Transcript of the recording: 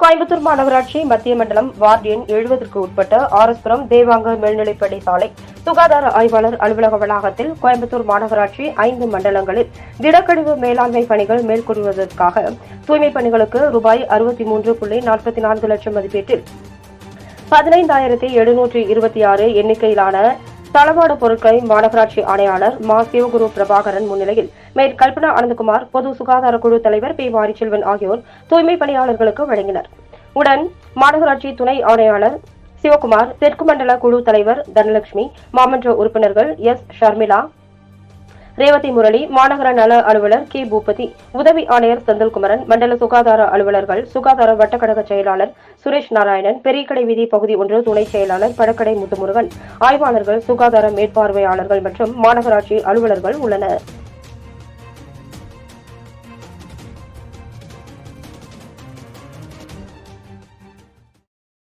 கோயம்புத்தூர் மாநகராட்சி மத்திய மண்டலம் வார்டு எண் எழுபதற்கு உட்பட்ட ஆரஸ்புரம் தேவாங்க மேல்நிலைப்படை சாலை. சுகாதார ஆய்வாளர் அலுவலக வளாகத்தில் கோயம்புத்தூர் மாநகராட்சி ஐந்து மண்டலங்களில் திடக்கழிவு மேலாண்மை பணிகள் மேற்கொள்வதற்காக தூய்மைப் பணிகளுக்கு ரூபாய் அறுபத்தி மூன்று புள்ளி நாற்பத்தி நான்கு லட்சம் மதிப்பீட்டில் பதினைந்தாயிரத்தி எழுநூற்றி இருபத்தி ஆறு எண்ணிக்கையிலான தளவாட பொருட்களை மாநகராட்சி ஆணையாளர் மா. சிவகுரு பிரபாகரன் முன்னிலையில் மேயர் கல்பனா அனந்தகுமார் பொது சுகாதார குழு தலைவர் பி. மாரிச்செல்வன் ஆகியோர் தூய்மை பணியாளர்களுக்கு வழங்கினர். உடன் மாநகராட்சி துணை ஆணையாளர் சிவகுமார் தெற்கு மண்டல குழு தலைவர் தனலட்சுமி மாமன்ற உறுப்பினர்கள் எஸ். ஷர்மிளா ரேவதி முரளி மாநகர நல அலுவலர் கே. பூபதி உதவி ஆணையர் செந்தில்குமரன் மண்டல சுகாதார அலுவலர்கள் சுகாதார வட்டக்கழக செயலாளர் சுரேஷ் நாராயணன் பெரியக்கடை வீதி பகுதி ஒன்று துணை செயலாளர் படக்கடை முத்துமுருகன் ஆய்வாளர்கள் சுகாதார மேற்பார்வையாளர்கள் மற்றும் மாநகராட்சி அலுவலர்கள் உள்ளனர்.